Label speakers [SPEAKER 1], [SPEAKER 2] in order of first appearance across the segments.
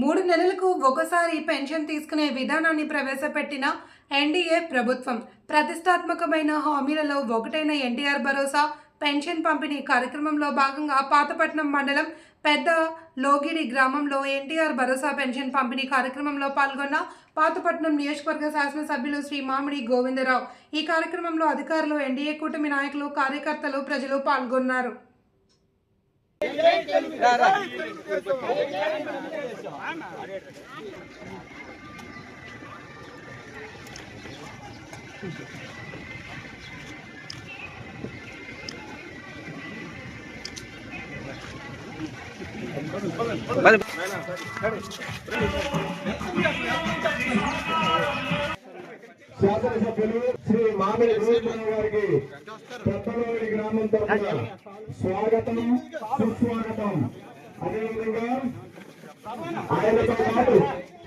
[SPEAKER 1] మూడు నెలలకు ఒకసారి పెన్షన్ తీసుకునే విధానాన్ని ప్రవేశపెట్టిన ఎన్డీఏ ప్రభుత్వం ప్రతిష్టాత్మకమైన హామీలలో ఒకటైన ఎన్టీఆర్ భరోసా పెన్షన్ పంపిణీ కార్యక్రమంలో భాగంగా పాతపట్నం మండలం పెద్ద లోగిడి గ్రామంలో ఎన్టీఆర్ భరోసా పెన్షన్ పంపిణీ కార్యక్రమంలో పాల్గొన్న పాతపట్నం నియోజకవర్గ శాసనసభ్యులు శ్రీ మామిడి గోవిందరావు. ఈ కార్యక్రమంలో అధికారులు ఎన్డీఏ కూటమి నాయకులు కార్యకర్తలు ప్రజలు పాల్గొన్నారు.
[SPEAKER 2] శాసనసభ్యులు శ్రీ మామిడి గోవిందరావు గారికి పెద్దలోడి గ్రామం తరఫున స్వాగతం. అదేవిధంగా ఆయనతో పాటు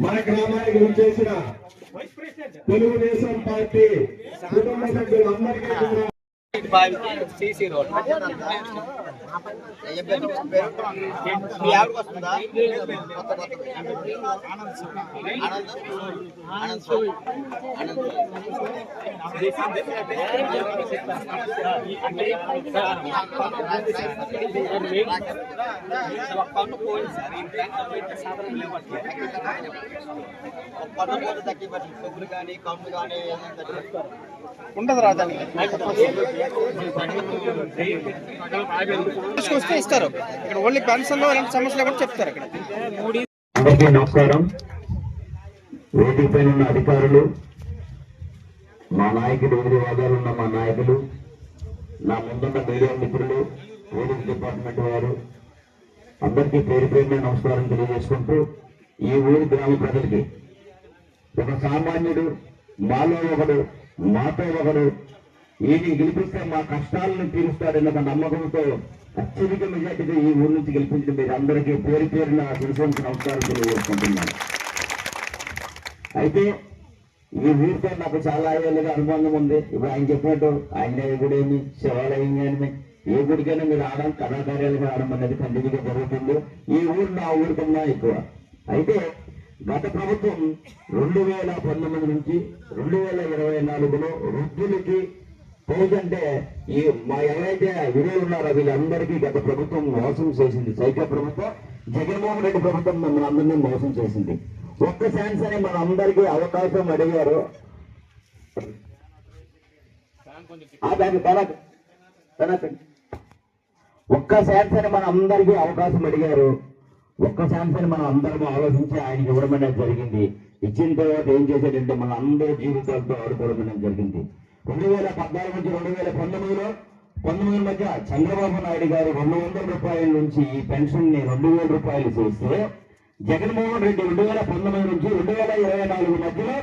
[SPEAKER 2] మన గ్రామానికి విచ్చేసిన తెలుగుదేశం పార్టీ కుటుంబ సభ్యులందరికీ కూడా
[SPEAKER 3] కానీ కమ్ము కానీ ఉండదు రాజానికి వస్తే ఇస్తారు. ఇక్కడ ఓన్లీ పెన్షన్లో ఇలాంటి సమస్యలు కూడా చెప్తారు ఇక్కడ
[SPEAKER 2] అందరికీ నమస్కారం. వేదిక పైన ఉన్న అధికారులు మా నాయకులు ఎనిమిది వాదాలు ఉన్న మా నాయకులు నా ముందున్న మీడియా మిత్రులు వేదిక డిపార్ట్మెంట్ వారు అందరికీ పేరు పేరున నమస్కారం తెలియజేసుకుంటూ ఈ ఊరి గ్రామ ప్రజలకి ఒక సామాన్యుడు మాలో ఒకడు మాతో ఒకడు ఈయన గెలిపిస్తే మా కష్టాలను తీరుస్తాడన్న ఒక నమ్మకంతో అత్యధిక మెజార్టీగా ఈ ఊరి నుంచి గెలిపించిన మీరు అందరికీ పేరు పేరున తెలుసుకొని నమస్కారం తెలియజేసుకుంటున్నాను. అయితే ఈ ఊరితో నాకు చాలా ఏళ్ళుగా అనుబంధం ఉంది. ఇప్పుడు ఆయన చెప్పినట్టు ఆయన గుడేమి శివాలయం కానీ ఏ గుడికైనా మీరు ఆడడం కళాకార్యాలకు ఆడడం అనేది కంటిన్యూగా జరుగుతుంది. ఈ ఊరు నా ఊరి కన్నా ఎక్కువ. అయితే గత ప్రభుత్వం రెండు వేల పంతొమ్మిది నుంచి రెండు వేల ఇరవై నాలుగులో వృద్ధులకి ఎందుకంటే ఈ మా ఎవరైతే విలువలు ఉన్నారో వీళ్ళందరికీ గత ప్రభుత్వం మోసం చేసింది. సైకిల్ ప్రభుత్వం జగన్మోహన్ రెడ్డి ప్రభుత్వం మమ్మల్ని అందరినీ మోసం చేసింది. ఒక్క ఛాన్స్ అని మన అందరికీ అవకాశం అడిగారు. ఒక్క ఛాన్స్ అని మన అందరికీ అవకాశం అడిగారు. ఒక్క ఛాన్స్ అని మనం అందరము ఆలోచించి ఆయనకి ఇవ్వడం అనేది జరిగింది. ఇచ్చిన తర్వాత ఏం చేశాడంటే మన అందరి జీవితాలతో ఆడుకోవడం అనేది జరిగింది. రెండు వేల పద్నాలుగు నుంచి రెండు వేల పంతొమ్మిదిలో పంతొమ్మిది మధ్య చంద్రబాబు నాయుడు గారు రెండు వందల రూపాయల నుంచి ఈ పెన్షన్ని రెండు వేల రూపాయలు చేస్తే జగన్మోహన్ రెడ్డి రెండు వేల పంతొమ్మిది నుంచి రెండు వేల ఇరవై నాలుగు మధ్యలో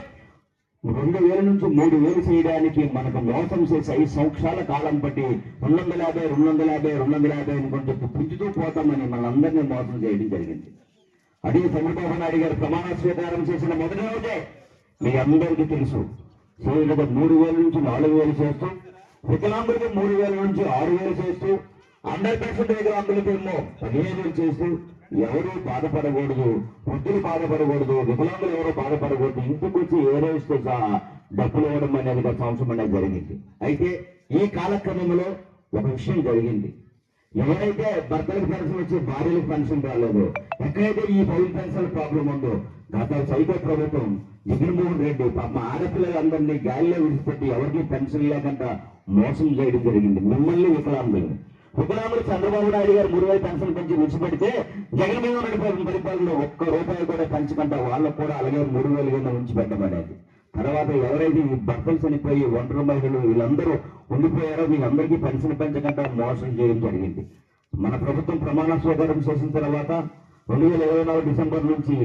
[SPEAKER 2] రెండు వేల నుంచి మూడు వేలు చేయడానికి మనకు మోసం చేసి ఐదు సంవత్సరాల కాలం బట్టి రెండు వందల యాభై రెండు వందల యాభై రెండు వందల యాభై అనుకుంటూ పుంజుతూ పోతామని మనందరినీ మోసం చేయడం జరిగింది. అదే చంద్రబాబు నాయుడు గారు ప్రమాణ స్వీకారం చేసిన మొదటి రోజే మీ అందరికీ తెలుసు. చేయగల మూడు వేల నుంచి నాలుగు వేలు చేస్తూ వికలాంగులకి మూడు వేల నుంచి ఆరు వేలు చేస్తూ హండ్రెడ్ పర్సెంట్ వికలాంగులకి ఏమో పదిహేను వేలు చేస్తూ ఎవరు బాధపడకూడదు వృద్ధులు బాధపడకూడదు వికలాంగులు ఎవరు బాధపడకూడదు ఇంటికి వచ్చి ఏరేస్తే సహా డబ్బులు ఇవ్వడం అనేది సంవత్సరం అనేది జరిగింది. అయితే ఈ కాలక్రమంలో ఒక విషయం జరిగింది. ఎవరైతే భర్తలకు పెన్షన్ వచ్చి భార్యలకు పెన్షన్ రాలేదు ఎక్కడైతే ఈ పౌరు పెన్షన్ ప్రాబ్లం ఉందో గత సైకో ప్రభుత్వం జగన్మోహన్ రెడ్డి పాప ఆడపిల్లలందరినీ గాలిలో విడిచిపెట్టి ఎవరికి పెన్షన్ లేకుండా మోసం చేయడం జరిగింది. మిమ్మల్ని వికలాంగులు. వికలాంగులు చంద్రబాబు నాయుడు గారు మూడు వేల పెన్షన్ పెంచి విడిచిపెడితే జగన్మోహన్ రెడ్డి పరిపాలనలో ఒక్క రూపాయి కూడా పెంచకుండా వాళ్ళకు కూడా అలాగే మూడు వేలు కింద ఉంచి పెట్టబడేది. తర్వాత ఎవరైతే ఈ భర్తలు చనిపోయి ఒంటరి మహిళలు వీళ్ళందరూ ఉండిపోయారో వీళ్ళందరికీ పెన్షన్ పెంచకుండా మోసం చేయడం జరిగింది. మన ప్రభుత్వం ప్రమాణ స్వీకారం చేసిన తర్వాత రెండు వేల ఇరవై నాలుగు డిసెంబర్ నుంచి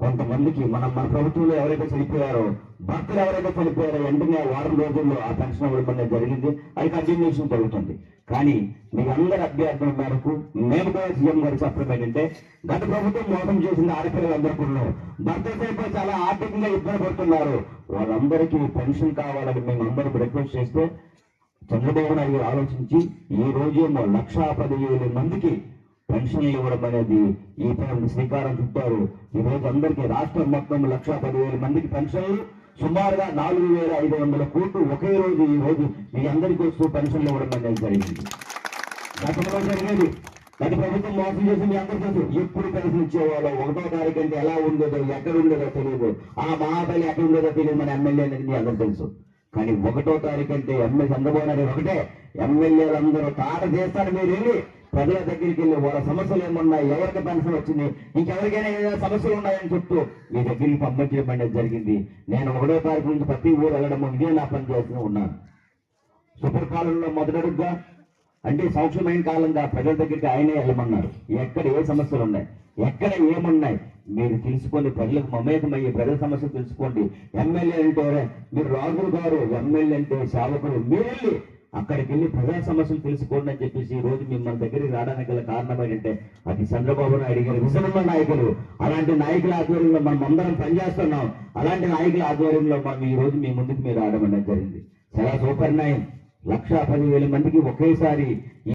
[SPEAKER 2] కొంతమందికి మన మన ప్రభుత్వంలో ఎవరైతే చనిపోయారో భర్తలు ఎవరైతే చనిపోయారో వెంటనే వారం రోజుల్లో ఆ పెన్షన్ ఇవ్వడం జరిగింది. అది కంటిన్యూషన్ జరుగుతుంది. కానీ మీ అందరి అభ్యర్థుల మేరకు మేము కూడా సీఎం గారు చెప్పడం ఏంటంటే గత ప్రభుత్వం మోసం చేసిన ఆడపిల్లలందరూ కూడా. భర్త చనిపోయి చాలా ఆర్థికంగా ఇబ్బంది పడుతున్నారు. వాళ్ళందరికీ పెన్షన్ కావాలని మేము అందరికి రిక్వెస్ట్ చేస్తే చంద్రబాబు నాయుడు ఆలోచించి ఈ రోజేమో లక్షా పదివేల మందికి పెన్షన్లు ఇవ్వడం అనేది ఈ పైన శ్రీకారం చుట్టారు. ఈ రోజు అందరికీ రాష్ట్రం మొత్తం లక్ష పదివేల మందికి పెన్షన్లు. సుమారుగా నాలుగు వేల ఐదు వందల కోట్లు ఒకే రోజు ఈ రోజు మీ అందరికీ వస్తూ పెన్షన్లు ఇవ్వడం అనేది జరిగింది. గతంలో జరిగేది. గత ప్రభుత్వం మోసం చేసి మీ అందరికీ తెలుసు ఎప్పుడు పెన్షన్ ఇచ్చేవాళ్ళు ఒకటో తారీఖు అంటే ఎలా ఉండేదో ఎక్కడ ఉండేదో తెలియదు. ఆ మహాబలి ఎక్కడ ఉండేదో తెలియదు మన ఎమ్మెల్యే అనేది మీ అందరికీ తెలుసు. కానీ ఒకటో తారీఖు అంటే ఎమ్మెల్యే చంద్రబాబు నాయుడు ఒకటే. ఎమ్మెల్యేలందరూ తాట చేస్తారు మీరు వెళ్ళి ప్రజల దగ్గరికి వెళ్ళి వాళ్ళ సమస్యలు ఏమున్నాయి ఎవరికి పెన్షన్ వచ్చింది ఇంకెవరికైనా ఏదైనా సమస్యలు ఉన్నాయని చెప్తూ మీ దగ్గరికి పంపించడం అనేది జరిగింది. నేను ఒకటో తారీఖు నుంచి ప్రతి ఊరు వెళ్ళడం ఇదే నా పని చేస్తూ ఉన్నాను. సూపర్ కాలంలో మొదటడుగ్గా అంటే సంక్షమైన కాలంగా ప్రజల దగ్గరికి ఆయనే వెళ్ళమన్నారు. ఎక్కడ ఏ సమస్యలు ఉన్నాయి ఎక్కడ ఏమున్నాయి మీరు తెలుసుకొని ప్రజలకు మమేకమయ్యి ప్రజల సమస్యలు తెలుసుకోండి. ఎమ్మెల్యే అంటే మీరు రాజు గారు ఎమ్మెల్యే అంటే సేవకులు. మీరు వెళ్ళి అక్కడికి వెళ్ళి ప్రజా సమస్యలు తెలుసుకోండి అని చెప్పేసి ఈ రోజు మిమ్మల్ని దగ్గరికి రావడానికి గల కారణం ఏంటంటే అది చంద్రబాబు నాయుడు గారు విజనన్న నాయకులు. అలాంటి నాయకుల ఆధ్వర్యంలో మనం అందరం పనిచేస్తున్నాం. అలాంటి నాయకుల ఆధ్వర్యంలో మనం ఈ రోజు మీ ముందుకు మీరు రావడం అనేది జరిగింది. చాలా సూపర్ నయం లక్ష పదివేల మందికి ఒకేసారి